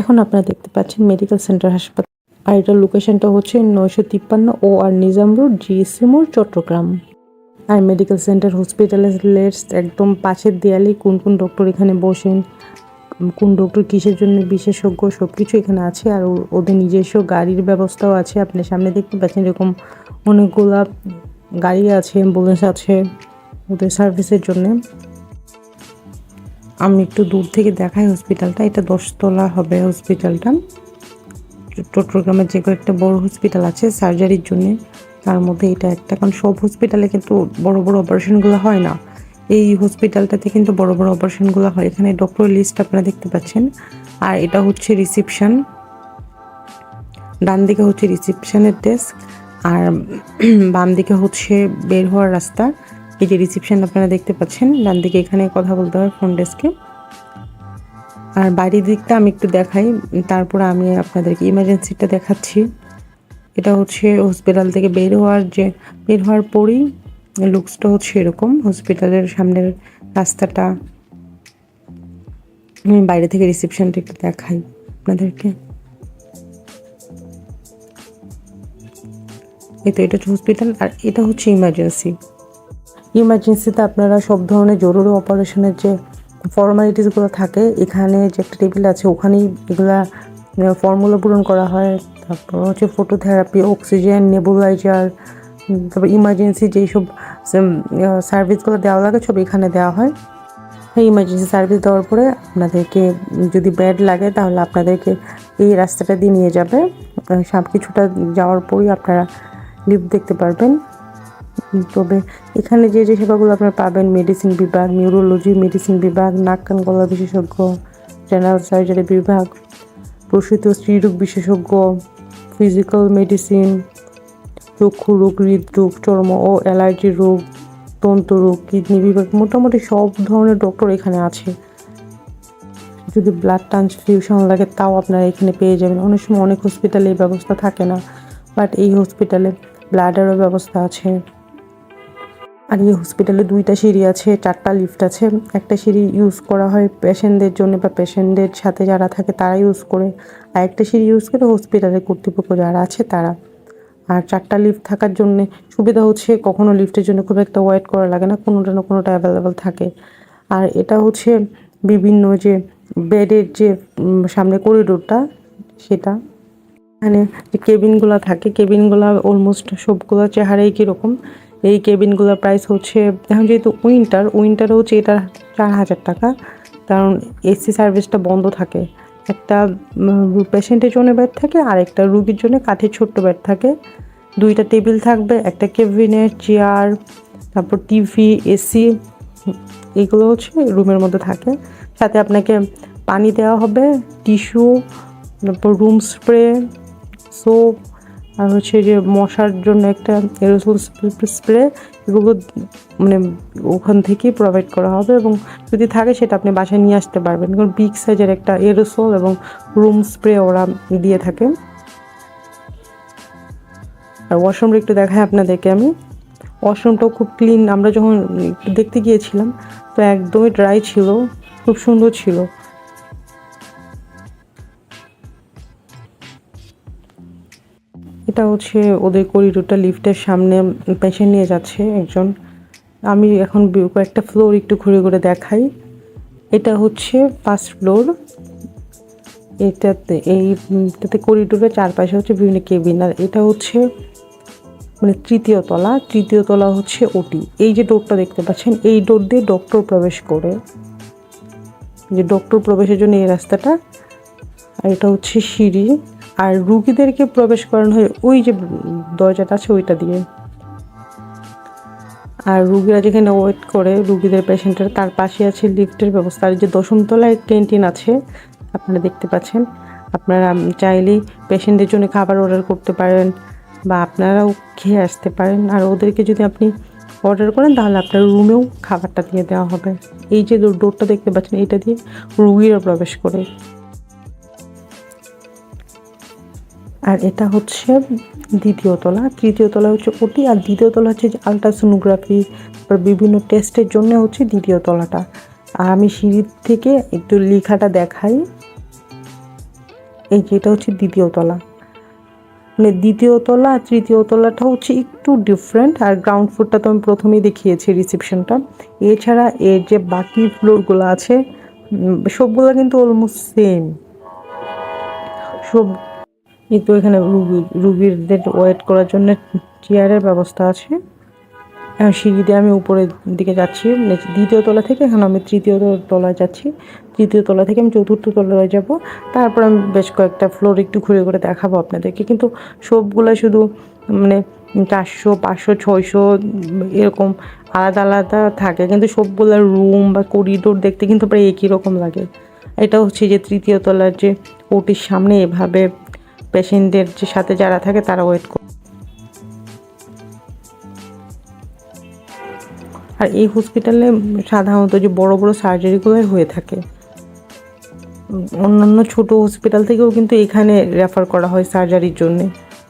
এখন আপনারা দেখতে পাচ্ছেন মেডিকেল সেন্টার হাসপাতাল। আর এটার লোকেশনটা হচ্ছে নয়শো তিপ্পান্ন ও আর নিজাম রোড জিএসসি মোড় চট্টগ্রাম। আর মেডিকেল সেন্টার হসপিটালের একদম পাশের দেয়ালে কোন কোন ডক্টর এখানে বসেন, কোন ডক্টর কিসের জন্য বিশেষজ্ঞ সব কিছু এখানে আছে। আর ওদের নিজস্ব গাড়ির ব্যবস্থাও আছে। আপনি সামনে দেখতে পাচ্ছেন এরকম অনেকগুলা গাড়ি আছে, অ্যাম্বুলেন্স আছে ওদের সার্ভিসের জন্য। আমি একটু দূর থেকে দেখাই হসপিটালটা এটা দশতলা হবে হসপিটালটা চট্টগ্রামের যে কয়েকটা বড় হসপিটাল আছে সার্জারির জন্য, তার মধ্যে এটা একটা। কারণ সব হসপিটালে কিন্তু বড় বড় অপারেশনগুলো হয় না। এই হসপিটালটাতে কিন্তু বড় বড় অপারেশনগুলো হয়। এখানে ডক্টর লিস্ট আপনারা দেখতে পাচ্ছেন। আর এটা হচ্ছে রিসিপশন ডান দিকে হচ্ছে রিসিপশনের ডেস্ক আর বাম দিকে হচ্ছে বের হওয়ার রাস্তা। এই যে রিসিপশন আপনারা দেখতে পাচ্ছেন, ডান দিকে এখানে কথা বলতে হয় ফোন ডেস্কে আর বাড়ির দিকটা আমি একটু দেখাই, তারপর আমি আপনাদেরকে ইমার্জেন্সিটা দেখাচ্ছি। এটা হচ্ছে হসপিটাল থেকে বের হওয়ার যে, বের হওয়ার পরেই লুকসটা হচ্ছে এরকম হসপিটালের সামনের রাস্তাটা। আমি বাইরে থেকে রিসেপশনটা একটু দেখাই আপনাদেরকে। এই তো এটা হচ্ছে হসপিটাল আর এটা হচ্ছে ইমার্জেন্সি ইমার্জেন্সিতে আপনারা সব ধরনের জরুরি অপারেশনের যে ফর্মালিটিসগুলো থাকে, এখানে যে একটা টেবিল আছে, ওখানেই এগুলা ফর্মুলা পূরণ করা হয়। তারপর হচ্ছে ফটোথেরাপি অক্সিজেন নেবুলাইজার তারপর ইমার্জেন্সি যেই সব সার্ভিসগুলো দেওয়া লাগে, সব এখানে দেওয়া হয়। এই ইমার্জেন্সি সার্ভিস দেওয়ার পরে আপনাদেরকে যদি বেড লাগে, তাহলে আপনাদেরকে এই রাস্তাটা দিয়ে নিয়ে যাবে। সব কিছুটা যাওয়ার পরই আপনারা লিফট দেখতে পারবেন। তবে এখানে যে যে সেবাগুলো আপনারা পাবেন মেডিসিন বিভাগ নিউরোলজি মেডিসিন বিভাগ, নাক, কান, গলা বিশেষজ্ঞ জেনারেল সার্জারি বিভাগ, প্রসূত স্ত্রীরোগ বিশেষজ্ঞ ফিজিক্যাল মেডিসিন চক্ষু রোগ, হৃদরোগ, চর্ম ও অ্যালার্জি রোগ দন্ত রোগ কিডনি বিভাগ, মোটামুটি সব ধরনের ডক্টর এখানে আছে। যদি ব্লাড ট্রান্সফিউশন লাগে, তাও আপনারা এখানে পেয়ে যাবেন। অনেক সময় অনেক হসপিটালে এই ব্যবস্থা থাকে না বাট এই হসপিটালে ব্লাডেরও ব্যবস্থা আছে। আর এই হসপিটালে দুইটা সিঁড়ি আছে, চারটা লিফট আছে। একটা সিঁড়ি ইউজ করা হয় পেশেন্টদের জন্য বা পেশেন্টদের সাথে যারা থাকে তারা ইউজ করে। আর একটা সিঁড়ি ইউজ করে হসপিটালের কর্তৃপক্ষ যারা আছে তারা। আর চারটা লিফট থাকার জন্য সুবিধা হচ্ছে কখনো লিফটের জন্য খুব একটা ওয়েট করা লাগে না, কোনোটা না কোনোটা অ্যাভেলেবেল থাকে। আর এটা হচ্ছে বিভিন্ন যে বেডের যে সামনে করিডোরটা সেটা। এখানে যে কেবিনগুলো থাকে কেবিনগুলো অলমোস্ট সবগুলো চেহারাই কীরকম। এই কেবিনগুলোর প্রাইস হচ্ছে, এখন যেহেতু উইন্টার উইন্টার হচ্ছে এটা চার হাজার টাকা। কারণ এসি সার্ভিসটা বন্ধ থাকে। একটা পেশেন্টের জন্য বেড থাকে, আর একটা রুগীর জন্য কাঠের ছোট্ট বেড থাকে। দুইটা টেবিল থাকবে, একটা কেবিনের চেয়ার তারপর টিভি এসি এগুলো হচ্ছে রুমের মধ্যে থাকে। সাথে আপনাকে পানি দেওয়া হবে টিস্যু তারপর রুম স্প্রে সোপ আর হচ্ছে যে মশার জন্য একটা এরোসল স্প্রে এগুলো মানে ওখান থেকেই প্রোভাইড করা হবে এবং যদি থাকে সেটা আপনি বাসায় নিয়ে আসতে পারবেন। কারণ বিগ সাইজের একটা এরোসল এবং রুম স্প্রে ওরা দিয়ে থাকে। আর ওয়াশরুমটা একটু দেখায় আপনাদেরকে আমি। ওয়াশরুমটাও খুব ক্লিন আমরা যখন দেখতে গিয়েছিলাম, তো একদমই ড্রাই ছিল, খুব সুন্দর ছিল। এটা হচ্ছে ওদের করিডোরটা লিফটের সামনে পেশেন্ট নিয়ে যাচ্ছে একজন। আমি এখন কয়েকটা ফ্লোর একটু ঘুরে ঘুরে দেখাই। এটা হচ্ছে ফার্স্ট ফ্লোর এটাতে এইটাতে করিডোরের চারপাশে হচ্ছে বিভিন্ন কেবিন আর এটা হচ্ছে মানে তৃতীয় তলা। তৃতীয় তলা হচ্ছে ওটি এই যে ডোরটা দেখতে পাচ্ছেন, এই ডোর দিয়ে ডক্টর প্রবেশ করে। যে ডক্টর প্রবেশের জন্য এই রাস্তাটা, আর এটা হচ্ছে সিঁড়ি। আর রুগীদেরকে প্রবেশ করানো হয় ওই যে দরজাটা আছে ওইটা দিয়ে। আর রুগীরা যেখানে ওয়েট করে রুগীদের পেশেন্টের তার পাশে আছে লিফটের ব্যবস্থা। আর যে দশম তলায় ক্যান্টিন আছে, আপনারা দেখতে পাচ্ছেন। আপনারা চাইলেই পেশেন্টের জন্য খাবার অর্ডার করতে পারেন বা আপনারাও খেয়ে আসতে পারেন। আর ওদেরকে যদি আপনি অর্ডার করেন, তাহলে আপনার রুমেও খাবারটা দিয়ে দেওয়া হবে। এই যে ডোরটা দেখতে পাচ্ছেন এটা দিয়ে রুগীরা প্রবেশ করে। আর এটা হচ্ছে দ্বিতীয় তলা। তৃতীয় তলা হচ্ছে ওটি আর দ্বিতীয় তলা হচ্ছে আলট্রাসোনোগ্রাফি বিভিন্ন টেস্টের জন্য হচ্ছে দ্বিতীয় তলাটা। আর আমি সিঁড়ির থেকে একটু লেখাটা দেখাই। এই যে এটা হচ্ছে দ্বিতীয় তলা। মানে দ্বিতীয় তলা আর তৃতীয় তলাটা হচ্ছে একটু ডিফারেন্ট আর গ্রাউন্ড ফ্লোরটা তো আমি প্রথমেই দেখিয়েছি রিসেপশনটা এছাড়া এর যে বাকি ফ্লোরগুলো আছে সবগুলো কিন্তু অলমোস্ট সেম সব এই তো এখানে রুগী, রুগীদের ওয়েট করার জন্য চেয়ারের ব্যবস্থা আছে। এখন সিঁড়ি দিয়ে আমি উপরের দিকে যাচ্ছি দ্বিতীয় তলা থেকে, এখন আমি তৃতীয় তলায় যাচ্ছি। তৃতীয় তলা থেকে আমি চতুর্থ তলায় যাব। তারপর আমি বেশ কয়েকটা ফ্লোর একটু ঘুরে ঘুরে দেখাবো আপনাদেরকে। কিন্তু সবগুলা শুধু মানে চারশো, পাঁচশো, ছয়শো এরকম আলাদা আলাদা থাকে। কিন্তু সবগুলা রুম বা করিডোর দেখতে কিন্তু প্রায় একই রকম লাগে। এটা হচ্ছে যে তৃতীয় তলার যে ওটির সামনে এভাবে পেশেন্টদের যে সাথে যারা থাকে তারা ওয়েট করে আর এই হসপিটালে সাধারণত যে বড় বড় সার্জারিগুলোই হয়ে থাকে। অন্যান্য ছোট হসপিটাল থেকেও কিন্তু এখানে রেফার করা হয় সার্জারির জন্য।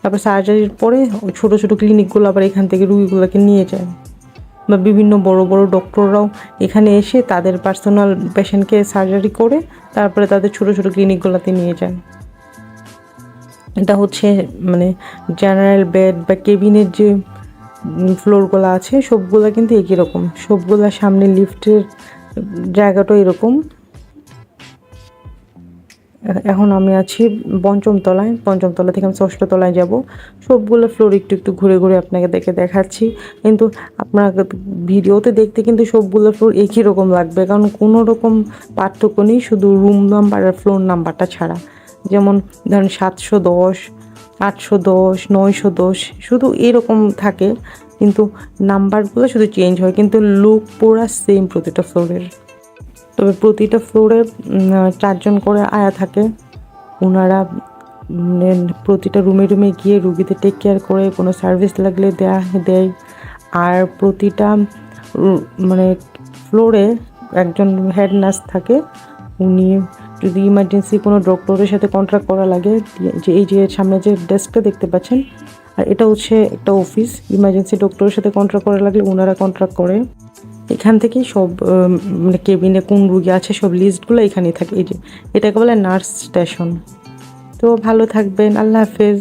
তারপর সার্জারির পরে ওই ছোটো, ছোট ক্লিনিকগুলো আবার এখান থেকে রুগীগুলোকে নিয়ে যায়। বা বিভিন্ন বড় বড় ডক্টররাও এখানে এসে তাদের পার্সোনাল পেশেন্টকে সার্জারি করে তারপরে তাদের ছোট ছোট ক্লিনিকগুলোতে নিয়ে যায়। এটা হচ্ছে মানে জেনারেল বেড বা কেবিনের যে ফ্লোরগুলো আছে, সবগুলো কিন্তু একই রকম। সবগুলো সামনে লিফটের জায়গাটা এরকম। এখন আমি আছি পঞ্চম তলায়, পঞ্চম তলা থেকে আমি ষষ্ঠ তলায় যাব। সবগুলো ফ্লোর একটু একটু ঘুরে ঘুরে আপনাকে দেখে দেখাচ্ছি। কিন্তু আপনার ভিডিওতে দেখতে কিন্তু সবগুলো ফ্লোর একই রকম লাগবে, কারণ কোনো রকম পার্থক্য নেই, শুধু রুম নাম্বার আর ফ্লোর নাম্বারটা ছাড়া। যেমন ধরেন সাতশো দশ, আটশো দশ, নয়শো দশ, শুধু এরকম থাকে, কিন্তু নাম্বারগুলো শুধু চেঞ্জ হয়, কিন্তু লুক পুরা সেম প্রতিটা ফ্লোরের তবে প্রতিটা ফ্লোরে চারজন করে আয়া থাকে ওনারা প্রতিটা রুমে রুমে গিয়ে রুগীদের টেক কেয়ার করে, কোনো সার্ভিস লাগলে দেয়া, দেয়। আর প্রতিটা মানে ফ্লোরে একজন হেড নার্স থাকে, উনি যদি ইমার্জেন্সি কোনো ডক্টরের সাথে কন্ট্রাক্ট করা লাগে, যে এই যে সামনে যে ডেস্কটা দেখতে পাচ্ছেন, আর এটা হচ্ছে একটা অফিস ইমার্জেন্সি ডক্টরের সাথে কন্ট্রাক্ট করা লাগলে ওনারা কন্ট্রাক্ট করে। এখান থেকেই সব মানে কেবিনে কোন রুগী আছে, সব লিস্টগুলো এখানেই থাকে। এই যে এটাকে বলে নার্স স্টেশন তো ভালো থাকবেন, আল্লাহ হাফেজ।